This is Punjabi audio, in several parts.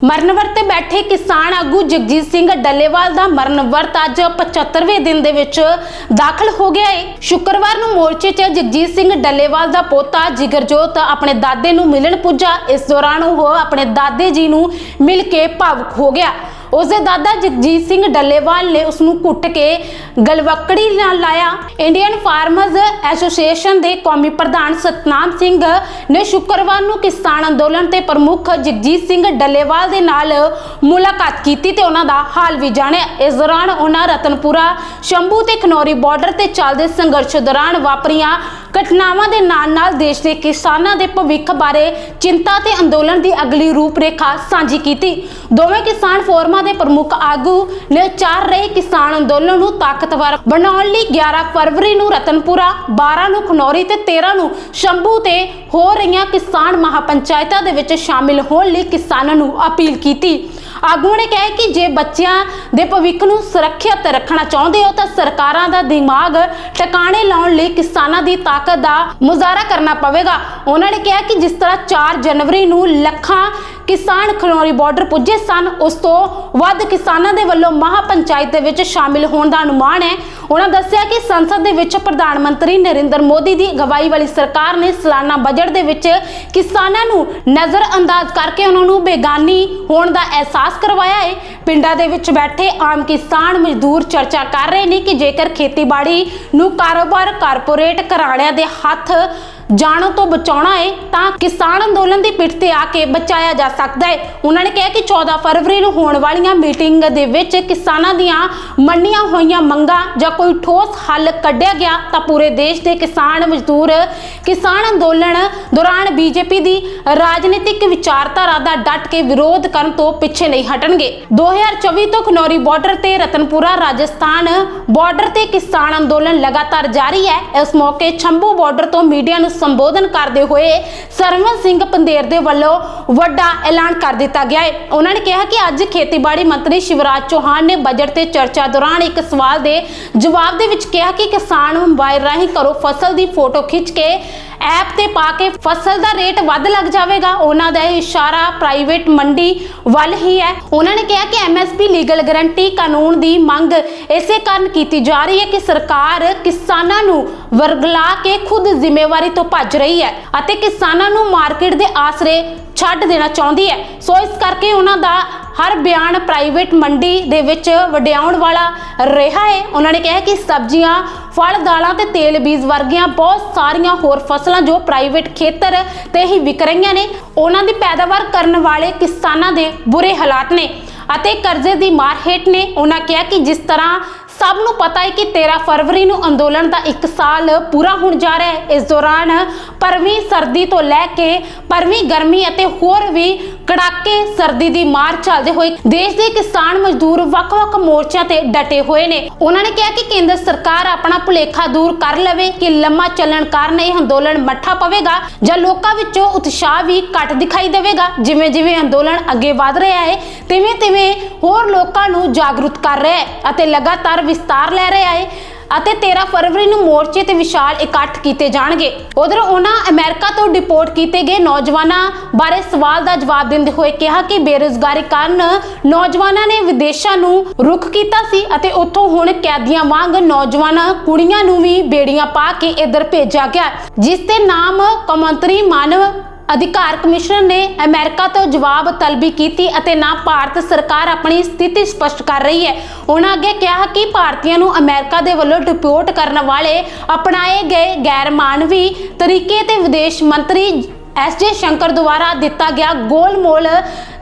ਮਰਨ ਵਰਤ ਤੇ ਬੈਠੇ ਕਿਸਾਨ ਆਗੂ ਜਗਜੀਤ ਸਿੰਘ ਡੱਲੇਵਾਲ ਦਾ ਮਰਨ ਵਰਤ ਅੱਜ 75ਵੇਂ ਦਿਨ ਦੇ ਵਿੱਚ ਦਾਖਲ ਹੋ ਗਿਆ ਹੈ ਸ਼ੁੱਕਰਵਾਰ ਨੂੰ ਮੋਰਚੇ 'ਚ ਜਗਜੀਤ ਸਿੰਘ ਡੱਲੇਵਾਲ ਦਾ ਪੋਤਾ ਜਿਗਰਜੋਤ ਆਪਣੇ ਦਾਦੇ ਨੂੰ ਮਿਲਣ ਪੁੱਜਾ। ਇਸ ਦੌਰਾਨ ਉਹ ਆਪਣੇ ਦਾਦੇ ਜੀ ਨੂੰ ਮਿਲ ਕੇ ਭਾਵੁਕ ਹੋ ਗਿਆ। ਉਸਦੇ ਦਾਦਾ ਜਗਜੀਤ ਸਿੰਘ ਡੱਲੇਵਾਲ ਨੇ ਉਸ ਨੂੰ ਕੁੱਟ ਕੇ ਗਲਵੱਕੜੀ ਨਾਲ ਲਾਇਆ। ਇੰਡੀਅਨ ਫਾਰਮਰਜ਼ ਐਸੋਸੀਏਸ਼ਨ ਦੇ ਕੌਮੀ ਪ੍ਰਧਾਨ ਸਤਨਾਮ ਸਿੰਘ ਨੇ ਸ਼ੁੱਕਰਵਾਰ ਨੂੰ ਕਿਸਾਨ ਅੰਦੋਲਨ ਤੇ ਪ੍ਰਮੁੱਖ ਜਗਜੀਤ ਸਿੰਘ ਡੱਲੇਵਾਲ ਦੇ ਨਾਲ ਮੁਲਾਕਾਤ ਕੀਤੀ ਤੇ ਉਹਨਾਂ ਦਾ ਹਾਲ ਵੀ ਜਾਣਿਆ। ਇਸ ਦੌਰਾਨ ਉਹਨਾਂ ਰਤਨਪੁਰਾ, ਸ਼ੰਭੂ ਤੇ ਖਨੌਰੀ ਬਾਰਡਰ ਤੇ ਚੱਲਦੇ ਸੰਘਰਸ਼ ਦੌਰਾਨ ਵਾਪਰੀਆਂ ਘਟਨਾਵਾਂ ਦੇ ਨਾਲ-ਨਾਲ ਦੇਸ਼ ਦੇ ਕਿਸਾਨਾਂ ਦੇ ਭਵਿੱਖ ਬਾਰੇ ਚਿੰਤਾ ਤੇ ਅੰਦੋਲਨ ਦੀ ਅਗਲੀ ਰੂਪਰੇਖਾ ਸਾਂਝੀ ਕੀਤੀ। ਦੋਵੇਂ ਕਿਸਾਨ ਫੋਰਮਾਂ ਦੇ ਪ੍ਰਮੁੱਖ ਆਗੂ ਨੇ ਚੱਲ ਰਹੇ ਕਿਸਾਨ ਅੰਦੋਲਨ ਨੂੰ ਤਾਕਤਵਰ ਬਣਾਉਣ ਲਈ 11 ਫਰਵਰੀ ਨੂੰ ਰਤਨਪੁਰਾ 12 ਨੂੰ ਖਨੌਰੀ ਤੇ 13 ਨੂੰ ਸ਼ੰਭੂ ਤੇ ਹੋ ਰਹੀਆਂ ਕਿਸਾਨ ਮਹਾਪੰਚਾਇਤਾਂ ਦੇ ਵਿੱਚ ਸ਼ਾਮਿਲ ਹੋਣ ਲਈ ਕਿਸਾਨਾਂ ਨੂੰ ਅਪੀਲ ਕੀਤੀ। ਆਗੂਆਂ ਨੇ ਕਿਹਾ ਕਿ ਜੇ ਬੱਚਿਆਂ ਦੇ ਭਵਿੱਖ ਨੂੰ ਸੁਰੱਖਿਅਤ ਰੱਖਣਾ ਚਾਹੁੰਦੇ ਹੋ ਤਾਂ ਸਰਕਾਰਾਂ ਦਾ ਦਿਮਾਗ ਟਿਕਾਣੇ ਲਾਉਣ ਲਈ ਕਿਸਾਨਾਂ ਦੀ ਤਾਕਤ ਦਾ ਮੁਜ਼ਾਹਰਾ ਕਰਨਾ ਪਵੇਗਾ। ਉਹਨਾਂ ਨੇ ਕਿਹਾ ਕਿ ਜਿਸ ਤਰ੍ਹਾਂ 4 ਜਨਵਰੀ ਨੂੰ ਲੱਖਾਂ ਕਿਸਾਨ ਖਨੌਰੀ ਬਾਰਡਰ ਪੁੱਜੇ ਸਨ, ਉਸ ਤੋਂ ਵੱਧ ਕਿਸਾਨਾਂ ਦੇ ਵੱਲੋਂ ਮਹਾਪੰਚਾਇਤ ਦੇ ਵਿੱਚ ਸ਼ਾਮਿਲ ਹੋਣ ਦਾ ਅਨੁਮਾਨ ਹੈ। ਉਹਨਾਂ ਦੱਸਿਆ ਕਿ ਸੰਸਦ ਦੇ ਵਿੱਚ ਪ੍ਰਧਾਨ ਮੰਤਰੀ ਨਰਿੰਦਰ ਮੋਦੀ ਦੀ ਅਗਵਾਈ ਵਾਲੀ ਸਰਕਾਰ ਨੇ ਸਾਲਾਨਾ ਬਜਟ ਦੇ ਵਿੱਚ ਕਿਸਾਨਾਂ ਨੂੰ ਨਜ਼ਰ ਅੰਦਾਜ਼ ਕਰਕੇ ਉਹਨਾਂ ਨੂੰ ਬੇਗਾਨੀ ਹੋਣ ਦਾ ਅਹਿਸਾਸ ਕਰਵਾਇਆ ਹੈ। ਪਿੰਡਾਂ ਦੇ ਵਿੱਚ ਬੈਠੇ ਆਮ ਕਿਸਾਨ ਮਜ਼ਦੂਰ ਚਰਚਾ ਕਰ ਰਹੇ ਨੇ ਕਿ ਜੇਕਰ ਖੇਤੀਬਾੜੀ ਨੂੰ ਕਾਰੋਬਾਰ ਕਾਰਪੋਰੇਟ ਘਰਾਣਿਆਂ ਦੇ ਹੱਥ ਜਾਣੋਂ ਤੋਂ ਬਚਾਉਣਾ ਹੈ ਤਾਂ ਕਿਸਾਨ ਅੰਦੋਲਨ ਦੀ ਪਿੱਠ ਤੇ ਆ ਕੇ ਬਚਾਇਆ ਜਾ ਸਕਦਾ ਹੈ ਉਹਨਾਂ ਨੇ ਕਿਹਾ ਕਿ 14 ਫਰਵਰੀ ਨੂੰ ਹੋਣ ਵਾਲੀਆਂ ਮੀਟਿੰਗ ਦੇ ਵਿੱਚ ਕਿਸਾਨਾਂ ਦੀਆਂ ਮੰਨੀਆਂ ਹੋਈਆਂ ਮੰਗਾਂ ਜਾਂ ਕੋਈ ਠੋਸ ਹੱਲ ਕੱਢਿਆ ਗਿਆ, ਤਾਂ ਪੂਰੇ ਦੇਸ਼ ਦੇ ਕਿਸਾਨ ਮਜ਼ਦੂਰ ਕਿਸਾਨ ਅੰਦੋਲਨ ਦੌਰਾਨ ਬੀਜੇਪੀ ਦੀ ਰਾਜਨੀਤਿਕ ਵਿਚਾਰਧਾਰਾ ਦਾ ਡਟ ਕੇ ਵਿਰੋਧ ਕਰਨ ਤੋਂ ਪਿੱਛੇ ਨਹੀਂ ਹਟਣਗੇ। 2024 ਤੋਂ ਖਨੌਰੀ ਬਾਰਡਰ ਤੇ ਰਤਨਪੁਰਾ, ਰਾਜਸਥਾਨ ਬਾਰਡਰ ਤੇ ਕਿਸਾਨ ਅੰਦੋਲਨ ਲਗਾਤਾਰ ਜਾਰੀ ਹੈ। ਇਸ ਮੌਕੇ ਛੰਭੂ ਬਾਰਡਰ ਤੋਂ ਮੀਡੀਆ ਨੂੰ ਸੰਬੋਧਨ ਕਰਦੇ ਹੋਏ ਸਰਵਨ ਸਿੰਘ ਪੰਦੇਰ ਦੇ ਵੱਲੋਂ ਵੱਡਾ ਐਲਾਨ ਕਰ ਦਿੱਤਾ ਗਿਆ ਹੈ। ਉਹਨਾਂ ਨੇ ਕਿਹਾ ਕਿ ਅੱਜ ਖੇਤੀਬਾੜੀ ਮੰਤਰੀ ਸ਼ਿਵਰਾਜ ਚੌਹਾਨ ਨੇ ਬਜਟ ਤੇ ਚਰਚਾ ਦੌਰਾਨ ਇੱਕ ਸਵਾਲ ਦੇ ਜਵਾਬ ਦੇ ਵਿੱਚ ਕਿਹਾ ਕਿ ਕਿਸਾਨ ਮੋਬਾਈਲ ਰਾਹੀਂ ਕਰੋ ਫਸਲ ਦੀ ਫੋਟੋ ਖਿੱਚ ਕੇ ਐਪ ਤੇ ਪਾ ਕੇ ਫਸਲ ਦਾ ਰੇਟ ਵੱਧ ਲੱਗ ਜਾਵੇਗਾ। ਉਹਨਾਂ ਦਾ ਇਹ ਇਸ਼ਾਰਾ ਪ੍ਰਾਈਵੇਟ ਮੰਡੀ ਵੱਲ ਹੀ ਹੈ। ਉਹਨਾਂ ਨੇ ਕਿਹਾ ਕਿ ਐਮਐਸਪੀ ਲੀਗਲ ਗਾਰੰਟੀ ਕਾਨੂੰਨ ਦੀ ਮੰਗ ਇਸੇ ਕਾਰਨ ਕੀਤੀ ਜਾ ਰਹੀ ਹੈ ਕਿ ਸਰਕਾਰ ਕਿਸਾਨਾਂ ਨੂੰ ਵਰਗਲਾ ਕੇ ਖੁਦ ਜ਼ਿੰਮੇਵਾਰੀ ਤੋਂ ਭੱਜ ਰਹੀ ਹੈ ਅਤੇ ਕਿਸਾਨਾਂ ਨੂੰ ਮਾਰਕੀਟ ਦੇ ਆਸਰੇ ਛੱਡ ਦੇਣਾ ਚਾਹੁੰਦੀ ਹੈ। ਸੋ ਇਸ ਕਰਕੇ ਉਹਨਾਂ ਦਾ ਹਰ ਬਿਆਨ ਪ੍ਰਾਈਵੇਟ ਮੰਡੀ ਦੇ ਵਿੱਚ ਵਡਿਆਉਣ ਵਾਲਾ ਰਿਹਾ ਹੈ। ਉਹਨਾਂ ਨੇ ਕਿਹਾ ਕਿ ਸਬਜ਼ੀਆਂ ਫਲ, ਦਾਲਾਂ ਤੇ ਤੇਲ ਬੀਜ ਵਰਗੀਆਂ ਬਹੁਤ ਸਾਰੀਆਂ ਹੋਰ ਫਸਲਾਂ ਜੋ ਪ੍ਰਾਈਵੇਟ ਖੇਤਰ ਤੇ ਹੀ ਵਿਕ ਰਹੀਆਂ ਨੇ, ਉਹਨਾਂ ਦੀ ਪੈਦਾਵਾਰ ਕਰਨ ਵਾਲੇ ਕਿਸਾਨਾਂ ਦੇ ਬੁਰੇ ਹਾਲਾਤ ਨੇ। ਅਤੇ ਕਰਜ਼ੇ ਦੀ ਮਾਰ ਹੇਠ ਨੇ, ਉਹਨਾਂ ਕਿਹਾ ਕਿ ਜਿਸ ਤਰ੍ਹਾਂ ਸਭ ਨੂੰ ਪਤਾ ਹੈ ਕਿ 13 ਫਰਵਰੀ ਨੂੰ ਅੰਦੋਲਨ ਦਾ 1 ਸਾਲ ਪੂਰਾ ਹੋਣ ਜਾ ਰਿਹਾ ਹੈ। ਇਸ ਦੌਰਾਨ ਪਰਵੀਂ ਸਰਦੀ ਤੋਂ ਲੈ ਕੇ ਪਰਵੀਂ ਗਰਮੀ ਅਤੇ ਹੋਰ ਵੀ ਕੜਾਕੇ ਸਰਦੀ ਦੀ ਮਾਰ ਚੱਲਦੇ ਹੋਏ ਦੇਸ਼ ਦੇ ਕਿਸਾਨ ਮਜ਼ਦੂਰ ਵੱਖ-ਵੱਖ ਮੋਰਚਿਆਂ ਤੇ ਡਟੇ ਹੋਏ ਨੇ। ਉਹਨਾਂ ਨੇ ਕਿਹਾ ਕਿ ਕੇਂਦਰ ਸਰਕਾਰ ਆਪਣਾ ਭੁਲੇਖਾ ਦੂਰ ਕਰ ਲਵੇ ਕਿ ਲੰਮਾ ਚੱਲਣ ਕਾਰਨ ਇਹ ਅੰਦੋਲਨ ਮੱਠਾ ਪਵੇਗਾ ਜਾਂ ਲੋਕਾਂ ਵਿੱਚੋਂ ਉਤਸ਼ਾਹ ਵੀ ਘਟ ਦਿਖਾਈ ਦੇਵੇਗਾ। ਜਿਵੇਂ ਜਿਵੇਂ ਅੰਦੋਲਨ ਅੱਗੇ ਵਧ ਰਿਹਾ ਹੈ ਤਿਵੇਂ ਤਿਵੇਂ ਹੋਰ ਲੋਕਾਂ ਨੂੰ ਜਾਗਰੂਕ ਕਰ ਰਿਹਾ ਹੈ ਅਤੇ ਲਗਾਤਾਰ ਵਿਸਤਾਰ ਲੈ ਰਿਹਾ ਹੈ ਅਤੇ 13 ਫਰਵਰੀ ਨੂੰ ਮੋਰਚੇ ਤੇ ਵਿਸ਼ਾਲ ਇਕੱਠ ਕੀਤੇ ਜਾਣਗੇ। ਉਧਰ ਉਹਨਾਂ ਅਮਰੀਕਾ ਤੋਂ ਡਿਪੋਰਟ ਕੀਤੇ ਗਏ ਨੌਜਵਾਨਾਂ ਬਾਰੇ ਸਵਾਲ ਦਾ ਜਵਾਬ ਦਿੰਦੇ ਹੋਏ ਕਿਹਾ ਕਿ ਬੇਰੁਜ਼ਗਾਰੀ ਕਾਰਨ ਨੌਜਵਾਨਾਂ ਨੇ ਵਿਦੇਸ਼ਾਂ ਨੂੰ ਰੁਖ ਕੀਤਾ ਸੀ ਅਤੇ ਉੱਥੋਂ ਹੁਣ ਕੈਦੀਆਂ ਵਾਂਗ ਨੌਜਵਾਨਾਂ ਕੁੜੀਆਂ ਨੂੰ ਵੀ ਬੇੜੀਆਂ ਪਾ ਕੇ ਇੱਧਰ ਭੇਜਿਆ ਗਿਆ, ਜਿਸ ਦੇ ਨਾਮ ਕੌਮਾਂਤਰੀ ਮਾਨਵ ਅਧਿਕਾਰ ਕਮਿਸ਼ਨਰ ਨੇ ਅਮਰੀਕਾ ਤੋਂ ਜਵਾਬ ਤਲਬੀ ਕੀਤੀ ਅਤੇ ਨਾ ਭਾਰਤ ਸਰਕਾਰ ਆਪਣੀ ਸਥਿਤੀ ਸਪਸ਼ਟ ਕਰ ਰਹੀ ਹੈ। ਉਹਨਾਂ ਅੱਗੇ ਕਿਹਾ ਕਿ ਭਾਰਤੀਆਂ ਨੂੰ ਅਮਰੀਕਾ ਦੇ ਵੱਲੋਂ ਡਿਪੋਰਟ ਕਰਨ ਵਾਲੇ ਅਪਣਾਏ ਗਏ ਗੈਰ ਮਾਨਵੀ ਤਰੀਕੇ ਤੇ ਵਿਦੇਸ਼ ਮੰਤਰੀ ਐਸ ਜੇ ਸ਼ੰਕਰ ਦੁਆਰਾ ਦਿੱਤਾ ਗਿਆ ਗੋਲਮੋਲ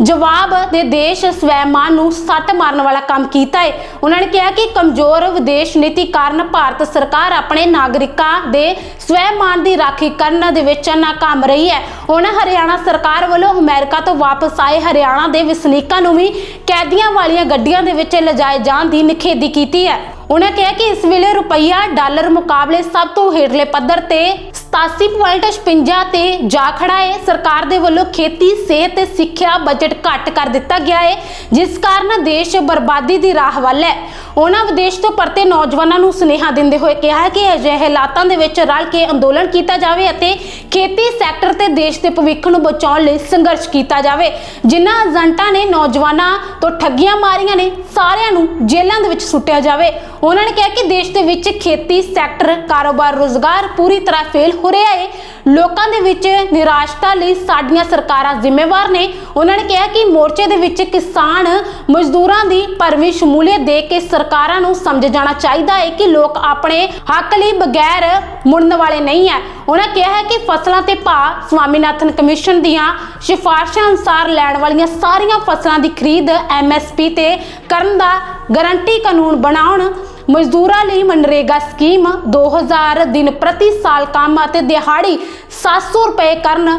ਜਵਾਬ ਦੇ ਦੇਸ਼ ਸਵੈਮਾਨ ਨੂੰ ਸੱਟ ਮਾਰਨ ਵਾਲਾ ਕੰਮ ਕੀਤਾ ਹੈ। ਉਹਨਾਂ ਨੇ ਕਿਹਾ ਕਿ ਕਮਜ਼ੋਰ ਵਿਦੇਸ਼ ਨੀਤੀ ਕਾਰਨ ਭਾਰਤ ਸਰਕਾਰ ਆਪਣੇ ਨਾਗਰਿਕਾਂ ਦੇ ਸਵੈਮਾਨ ਦੀ ਰਾਖੀ ਕਰਨ ਦੇ ਵਿੱਚ ਨਾਕਾਮ ਰਹੀ ਹੈ। ਉਹਨਾਂ ਹਰਿਆਣਾ ਸਰਕਾਰ ਵੱਲੋਂ ਅਮਰੀਕਾ ਤੋਂ ਵਾਪਸ ਆਏ ਹਰਿਆਣਾ ਦੇ ਵਸਨੀਕਾਂ ਨੂੰ ਵੀ ਕੈਦੀਆਂ ਵਾਲੀਆਂ ਗੱਡੀਆਂ ਦੇ ਵਿੱਚ ਲਿਜਾਏ ਜਾਣ ਦੀ ਨਿਖੇਧੀ ਕੀਤੀ ਹੈ। ਉਹਨਾਂ ਕਿਹਾ ਕਿ ਇਸ ਵੇਲੇ ਰੁਪਈਆ ਡਾਲਰ ਮੁਕਾਬਲੇ ਸਭ ਤੋਂ ਹੇਠਲੇ ਪੱਧਰ ਤੇ 87.56 ਤੇ ਜਾ ਖੜਾ ਹੈ। ਸਰਕਾਰ ਦੇ ਵੱਲੋਂ ਖੇਤੀ, ਸਿਹਤ ਤੇ ਸਿੱਖਿਆ ਬਜਟ ਘੱਟ ਕਰ ਦਿੱਤਾ ਗਿਆ ਹੈ, ਜਿਸ ਕਾਰਨ ਦੇਸ਼ ਬਰਬਾਦੀ ਦੀ ਰਾਹ ਵੱਲ ਹੈ। ਉਹਨਾਂ ਵਿਦੇਸ਼ ਤੋਂ ਪਰਤੇ ਨੌਜਵਾਨਾਂ ਨੂੰ ਸੁਨੇਹਾ ਦਿੰਦੇ ਹੋਏ ਕਿਹਾ ਹੈ ਕਿ ਅਜਿਹੇ ਹਾਲਾਤਾਂ ਦੇ ਵਿੱਚ ਰਲ ਕੇ ਅੰਦੋਲਨ ਕੀਤਾ ਜਾਵੇ ਅਤੇ ਖੇਤੀ ਸੈਕਟਰ ਤੇ ਦੇਸ਼ ਦੇ ਭਵਿੱਖ ਨੂੰ ਬਚਾਉਣ ਲਈ ਸੰਘਰਸ਼ ਕੀਤਾ ਜਾਵੇ, ਜਿਨ੍ਹਾਂ ਏਜੰਟਾਂ ਨੇ ਨੌਜਵਾਨਾਂ ਤੋਂ ਠੱਗੀਆਂ ਮਾਰੀਆਂ ਨੇ, ਸਾਰਿਆਂ ਨੂੰ ਜੇਲ੍ਹਾਂ ਦੇ ਵਿੱਚ ਸੁੱਟਿਆ ਜਾਵੇ। ਉਹਨਾਂ ਨੇ ਕਿਹਾ ਕਿ ਦੇਸ਼ ਦੇ ਵਿੱਚ ਖੇਤੀ ਸੈਕਟਰ, ਕਾਰੋਬਾਰ, ਰੋਜ਼ਗਾਰ ਪੂਰੀ ਤਰ੍ਹਾਂ ਫੇਲ ਹੋ ਰਿਹਾ ਲੋਕਾਂ ਦੇ ਵਿੱਚ ਨਿਰਾਸ਼ਤਾ ਲਈ ਸਾਡੀਆਂ ਸਰਕਾਰਾਂ ਜ਼ਿੰਮੇਵਾਰ ਨੇ। ਉਹਨਾਂ ਨੇ ਕਿਹਾ ਕਿ ਮੋਰਚੇ ਦੇ ਵਿੱਚ ਕਿਸਾਨ ਮਜ਼ਦੂਰਾਂ ਦੀ ਭਰਵੀਂ ਸ਼ਮੂਲੀਅਤ ਦੇ ਕੇ ਸਰਕਾਰਾਂ ਨੂੰ ਸਮਝ ਜਾਣਾ ਚਾਹੀਦਾ ਹੈ ਕਿ ਲੋਕ ਆਪਣੇ ਹੱਕ ਲਈ ਬਗੈਰ ਮੁੜਨ ਵਾਲੇ ਨਹੀਂ ਹੈ ਉਹਨਾਂ ਕਿਹਾ ਹੈ ਕਿ ਫਸਲਾਂ ਤੇ ਭਾਅ ਸਵਾਮੀਨਾਥਨ ਕਮਿਸ਼ਨ ਦੀਆਂ ਸਿਫਾਰਸ਼ਾਂ ਅਨੁਸਾਰ ਲੈਣ ਵਾਲੀਆਂ ਸਾਰੀਆਂ ਫਸਲਾਂ ਦੀ ਖਰੀਦ ਐਮਐਸਪੀ ਤੇ ਕਰਨ ਦਾ ਗਾਰੰਟੀ ਕਾਨੂੰਨ ਬਣਾਉਣ ਮਜ਼ਦੂਰਾਂ ਲਈ ਮਨਰੇਗਾ ਸਕੀਮ 2000 ਦਿਨ ਪ੍ਰਤੀ ਸਾਲ ਕੰਮ ਅਤੇ ਦਿਹਾੜੀ 700 ਰੁਪਏ ਕਰਨ।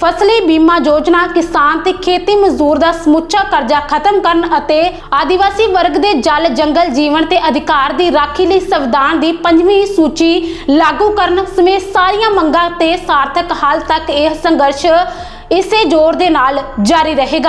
ਫਸਲੀ ਬੀਮਾ ਯੋਜਨਾ ਕਿਸਾਨ ਤੇ ਖੇਤੀ ਮਜ਼ਦੂਰ ਦਾ ਸਮੁੱਚਾ ਕਰਜ਼ਾ ਖਤਮ ਕਰਨ ਅਤੇ ਆਦੀਵਾਸੀ ਵਰਗ ਦੇ ਜਲ, ਜੰਗਲ ਜੀਵਨ ਤੇ ਅਧਿਕਾਰ ਦੀ ਰਾਖੀ ਲਈ ਸੰਵਿਧਾਨ ਦੀ ਪੰਜਵੀਂ ਸੂਚੀ ਲਾਗੂ ਕਰਨ ਸਮੇਤ ਸਾਰੀਆਂ ਮੰਗਾਂ ਤੇ ਸਾਰਥਕ ਹੱਲ ਤੱਕ ਇਹ ਸੰਘਰਸ਼ ਇਸੇ ਜ਼ੋਰ ਦੇ ਨਾਲ ਜਾਰੀ ਰਹੇਗਾ।